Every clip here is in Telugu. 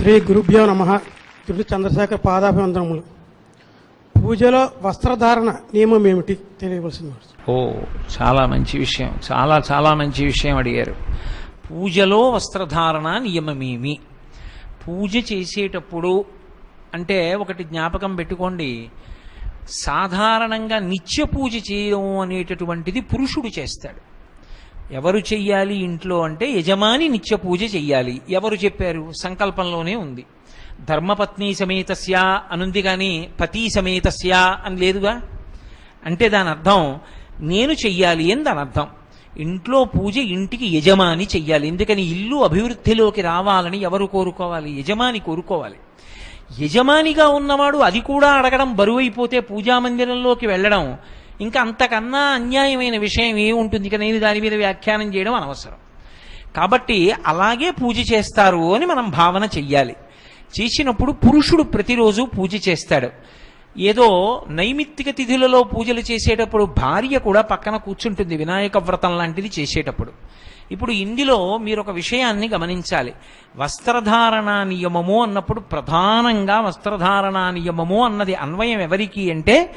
శ్రీ గురుభ్యో నమ. దుడ్డు చంద్రశేఖర్ పాదాభివందనములు. పూజలో వస్త్రధారణ నియమం ఏమిటి? తెలియవలసింది. ఓ చాలా మంచి విషయం. చాలా చాలా మంచి విషయం అడిగారు. పూజలో వస్త్రధారణ నియమమేమి? పూజ చేసేటప్పుడు అంటే ఒకటి జ్ఞాపకం పెట్టుకోండి. సాధారణంగా నిత్య పూజ చేయడం అనేటటువంటిది పురుషుడు చేస్తాడు. ఎవరు చెయ్యాలి ఇంట్లో అంటే యజమాని నిత్య పూజ చెయ్యాలి. ఎవరు చెప్పారు? సంకల్పంలోనే ఉంది. ధర్మపత్ని సమేతస్యా అనుంది కానీ పతి సమేతస్యా అని లేదుగా? అంటే దాని అర్థం నేను చెయ్యాలి అని దాని అర్థం. ఇంట్లో పూజ ఇంటికి యజమాని చెయ్యాలి. ఎందుకని ఇల్లు అభివృద్ధిలోకి రావాలని ఎవరు కోరుకోవాలి? యజమాని కోరుకోవాలి. యజమానిగా ఉన్నవాడు అది కూడా అడగడం బరువైపోతే పూజా మందిరంలోకి వెళ్ళడం ఇంకా అంతకన్నా అన్యాయమైన విషయం ఏముంటుంది ఇక నేను దాని మీద వ్యాఖ్యానం చేయడం అనవసరం. కాబట్టి అలాగే పూజ చేస్తారు అని మనం భావన చెయ్యాలి. చేసినప్పుడు పురుషుడు ప్రతిరోజు పూజ చేస్తాడు. ఏదో నైమిత్తిక తిథులలో పూజలు చేసేటప్పుడు భార్య కూడా పక్కన కూర్చుంటుంది వినాయక వ్రతం లాంటిది చేసేటప్పుడు. ఇప్పుడు ఇందులో మీరు ఒక విషయాన్ని గమనించాలి. వస్త్రధారణ నియమము అన్నప్పుడు ప్రధానంగా వస్త్రధారణ నియమము అన్నది అన్వయం ఎవరికి అంటే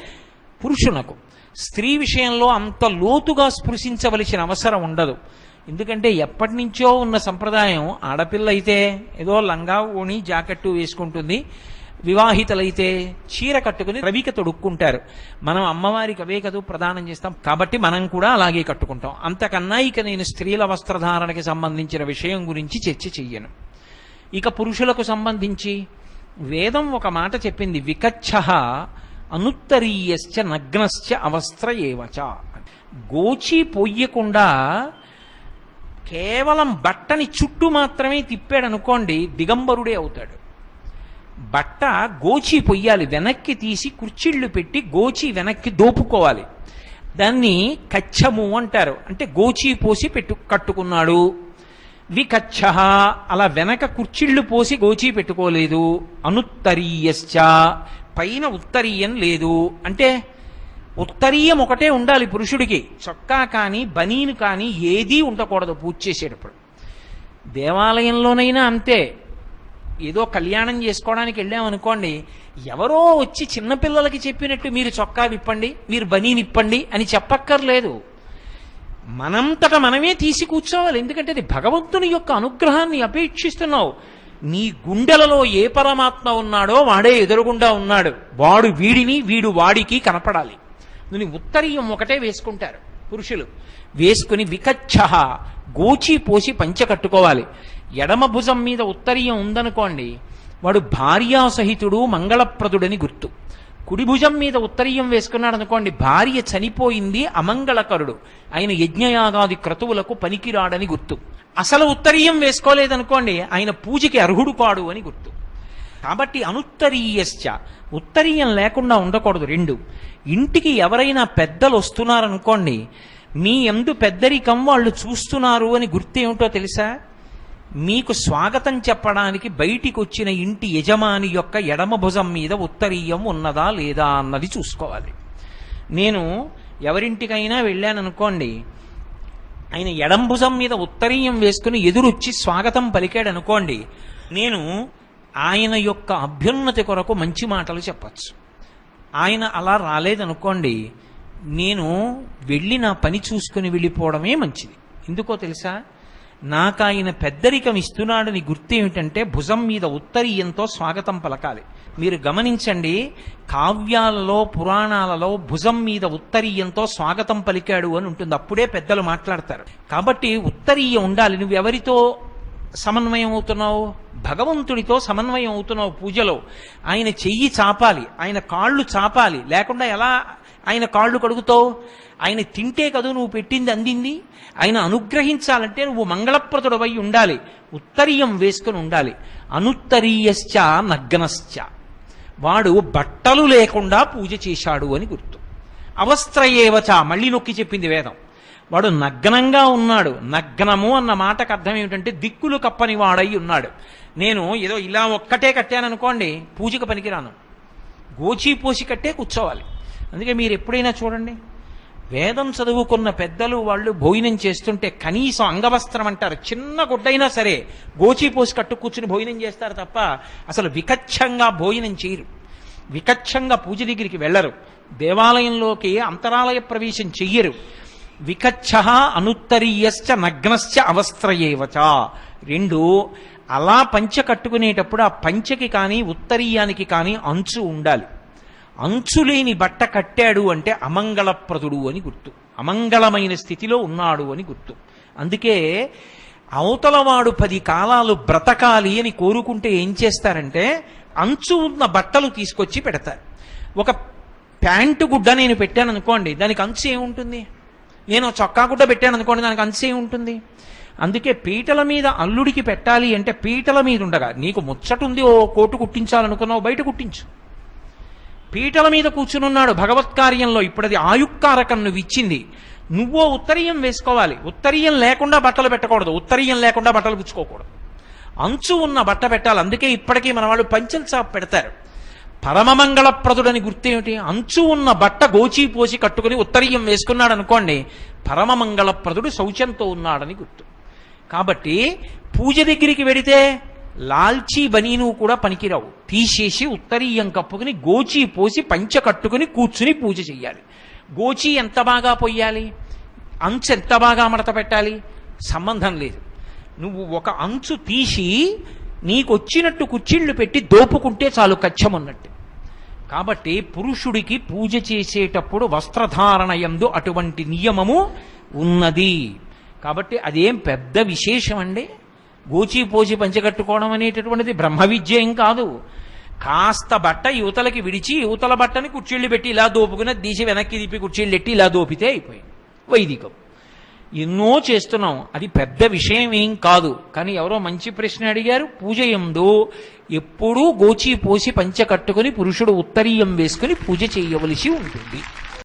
పురుషునకు. స్త్రీ విషయంలో అంత లోతుగా స్పృశించవలసిన అవసరం ఉండదు. ఎందుకంటే ఎప్పటి నుంచో ఉన్న సంప్రదాయం ఆడపిల్ల అయితే ఏదో లంగా ఓణి జాకెట్టు వేసుకుంటుంది. వివాహితలైతే చీర కట్టుకుని రవిక తొడుక్కుంటారు. మనం అమ్మవారికి అవే కదూ ప్రదానం చేస్తాం. కాబట్టి మనం కూడా అలాగే కట్టుకుంటాం. అంతకన్నా ఇక నేను స్త్రీల వస్త్రధారణకి సంబంధించిన విషయం గురించి చర్చ చెయ్యను. ఇక పురుషులకు సంబంధించి వేదం ఒక మాట చెప్పింది. వికచ్ఛ అనుత్తరీయశ్చ నగ్నశ్చ అవస్త్ర ఏవచ గోచి పొయ్యకుండా కేవలం బట్టని చుట్టూ మాత్రమే తిప్పాడు అనుకోండి దిగంబరుడే అవుతాడు. బట్ట గోచి పొయ్యాలి వెనక్కి తీసి కుర్చీళ్ళు పెట్టి గోచి వెనక్కి దోపుకోవాలి. దాన్ని కచ్చము అంటారు. అంటే గోచి పోసి పెట్టు కట్టుకున్నాడు. వికచ్చ అలా వెనక కుర్చీళ్ళు పోసి గోచి పెట్టుకోలేదు. అనుత్తరీయశ్చ పైన ఉత్తరీయం లేదు. అంటే ఉత్తరీయం ఒకటే ఉండాలి పురుషుడికి. చొక్కా కానీ బనీను కానీ ఏదీ ఉండకూడదు పూజ చేసేటప్పుడు. దేవాలయంలోనైనా అంతే. ఏదో కళ్యాణం చేసుకోవడానికి వెళ్ళామనుకోండి ఎవరో వచ్చి చిన్నపిల్లలకి చెప్పినట్టు మీరు చొక్కా విప్పండి మీరు బనీ ఇప్పండి అని చెప్పక్కర్లేదు. మనంతట మనమే తీసి కూర్చోవాలి. ఎందుకంటే అది భగవంతుని యొక్క అనుగ్రహాన్ని అపేక్షిస్తున్నావు. నీ గుండెలలో ఏ పరమాత్మ ఉన్నాడో వాడే ఎదురుగుండా ఉన్నాడు. వాడు వీడిని వీడు వాడికి కనపడాలి. నువ్వు ఉత్తరీయం ఒకటే వేసుకుంటారు పురుషులు. వేసుకుని వికచ్చ గోచి పోసి పంచ కట్టుకోవాలి. ఎడమ భుజం మీద ఉత్తరీయం ఉందనుకోండి వాడు భార్యాసహితుడు మంగళప్రదుడని గుర్తు. కుడి భుజం మీద ఉత్తరీయం వేసుకున్నాడు అనుకోండి భార్య చనిపోయింది అమంగళకరుడు. ఆయన యజ్ఞయాగాది క్రతువులకు పనికిరాడని గుర్తు. అసలు ఉత్తరీయం వేసుకోలేదనుకోండి ఆయన పూజకి అర్హుడు కాడు అని గుర్తు. కాబట్టి అనుత్తరీయశ్చ. ఉత్తరీయం లేకుండా ఉండకూడదు రెండు. ఇంటికి ఎవరైనా పెద్దలు వస్తున్నారనుకోండి మీ ఎందు పెద్దరికం వాళ్ళు చూస్తున్నారు అని గుర్తేమిటో తెలుసా? మీకు స్వాగతం చెప్పడానికి బయటికి వచ్చిన ఇంటి యజమాని యొక్క ఎడమ భుజం మీద ఉత్తరీయం ఉన్నదా లేదా అన్నది చూసుకోవాలి. నేను ఎవరింటికైనా వెళ్ళాననుకోండి ఆయన ఎడం భుజం మీద ఉత్తరీయం వేసుకుని ఎదురొచ్చి స్వాగతం పలికాడు అనుకోండి నేను ఆయన యొక్క అభ్యున్నతి కొరకు మంచి మాటలు చెప్పచ్చు. ఆయన అలా రాలేదనుకోండి నేను వెళ్ళి నా పని చూసుకుని వెళ్ళిపోవడమే మంచిది. ఎందుకో తెలుసా? నాకు ఆయన పెద్దరికం ఇస్తున్నాడని గుర్తు ఏమిటంటే భుజం మీద ఉత్తరీయంతో స్వాగతం పలకాలి. మీరు గమనించండి కావ్యాలలో పురాణాలలో భుజం మీద ఉత్తరీయంతో స్వాగతం పలికాడు అని ఉంటుంది. అప్పుడే పెద్దలు మాట్లాడతారు. కాబట్టి ఉత్తరీయం ఉండాలి. నువ్వు ఎవరితో సమన్వయం అవుతున్నావు భగవంతుడితో సమన్వయం అవుతున్నావు పూజలో. ఆయన చెయ్యి చాపాలి ఆయన కాళ్ళు చాపాలి. లేకుండా ఎలా ఆయన కాళ్ళు కడుగుతావు? ఆయన తింటే కదూ నువ్వు పెట్టింది అందింది? ఆయన అనుగ్రహించాలంటే నువ్వు మంగళప్రదుడవై ఉండాలి. ఉత్తరీయం వేసుకుని ఉండాలి. అనుత్తరీయశ్చ నగ్నశ్చ. వాడు బట్టలు లేకుండా పూజ చేశాడు అని గుర్తు. అవస్త్రయేవచ మళ్ళీ నొక్కి చెప్పింది వేదం. వాడు నగ్నంగా ఉన్నాడు. నగ్నము అన్న మాటకు అర్థం ఏమిటంటే దిక్కులు కప్పని వాడై ఉన్నాడు. నేను ఏదో ఇలా ఒక్కటే కట్టాననుకోండి పూజకు పనికిరాను. గోచి పోసి కట్టే కూర్చోవాలి. అందుకే మీరు ఎప్పుడైనా చూడండి వేదం చదువుకున్న పెద్దలు వాళ్ళు భోజనం చేస్తుంటే కనీసం అంగవస్త్రం అంటారు. చిన్న గుడ్డైనా సరే గోచి పోసి కట్టు కూర్చుని భోజనం చేస్తారు తప్ప అసలు వికచ్చంగా భోజనం చేయరు. వికచ్చంగా పూజ దగ్గరికి వెళ్ళరు. దేవాలయంలోకి అంతరాలయ ప్రవేశం చెయ్యరు. వికచ్చ అనుత్తరీయశ్చ నగ్నశ్చ అవస్త్రయేవచ. రెండు అలా పంచ కట్టుకునేటప్పుడు ఆ పంచకి కానీ ఉత్తరీయానికి కానీ అంచు ఉండాలి. అంచులేని బట్ట కట్టాడు అంటే అమంగళప్రదుడు అని గుర్తు. అమంగళమైన స్థితిలో ఉన్నాడు అని గుర్తు. అందుకే అవతలవాడు పది కాలాలు బ్రతకాలి అని కోరుకుంటే ఏం చేస్తారంటే అంచు ఉన్న బట్టలు తీసుకొచ్చి పెడతారు. ఒక ప్యాంటు గుడ్డ నేను పెట్టాను అనుకోండి దానికి అంచు ఏముంటుంది? నేను చొక్కా గుడ్డ పెట్టాను అనుకోండి దానికి అంచు ఉంటుంది? అందుకే పీటల మీద అల్లుడికి పెట్టాలి అంటే పీటల మీద ఉండగా నీకు ముచ్చటుంది ఓ కోటు కుట్టించాలనుకున్నావు బయట కుట్టించు. పీటల మీద కూర్చునున్నాడు భగవత్ కార్యంలో ఇప్పుడు అది ఆయుక్కారకం నువ్వు ఇచ్చింది నువ్వో ఉత్తరీయం వేసుకోవాలి. ఉత్తరీయం లేకుండా బట్టలు పెట్టకూడదు. ఉత్తరీయం లేకుండా బట్టలు పుచ్చుకోకూడదు అంచు ఉన్న బట్ట పెట్టాలి. అందుకే ఇప్పటికీ మన వాళ్ళు పంచల్ చాప్ పెడతారు. పరమమంగళప్రదుడని గుర్తేమిటి? అంచు ఉన్న బట్ట గోచి పోసి కట్టుకుని ఉత్తరీయం వేసుకున్నాడు అనుకోండి పరమమంగళప్రదుడు శౌచంతో ఉన్నాడని గుర్తు. కాబట్టి పూజ దగ్గరికి వెడితే లాల్చీ బనీను కూడా పనికిరావు. తీసేసి ఉత్తరీయం కప్పుకుని గోచి పోసి పంచ కట్టుకుని కూర్చుని పూజ చెయ్యాలి. గోచి ఎంత బాగా పొయ్యాలి? అంచు ఎంత బాగా మడత పెట్టాలి? సంబంధం లేదు. నువ్వు ఒక అంచు తీసి నీకొచ్చినట్టు కుచ్చిళ్ళు పెట్టి దోపుకుంటే చాలు కచ్చమన్నట్టు. కాబట్టి పురుషుడికి పూజ చేసేటప్పుడు వస్త్రధారణ యందు అటువంటి నియమము ఉన్నది. కాబట్టి అదేం పెద్ద విశేషం అండి గోచి పోసి పంచగట్టుకోవడం అనేటటువంటిది బ్రహ్మ విద్య ఏం కాదు. కాస్త బట్ట యువతలకి విడిచి యువతల బట్టని కుర్చీళ్ళు పెట్టి ఇలా దోపుకుని దీసి వెనక్కి దిప్పి కుర్చీళ్ళు పెట్టి ఇలా దోపితే అయిపోయింది. వైదికం. ఎన్నో చేస్తున్నాం. అది పెద్ద విషయం ఏం కాదు. కానీ ఎవరో మంచి ప్రశ్న అడిగారు పూజ ఎందు ఎప్పుడూ గోచి పోసి పంచ కట్టుకుని పురుషుడు ఉత్తరీయం వేసుకుని పూజ చేయవలసి ఉంటుంది.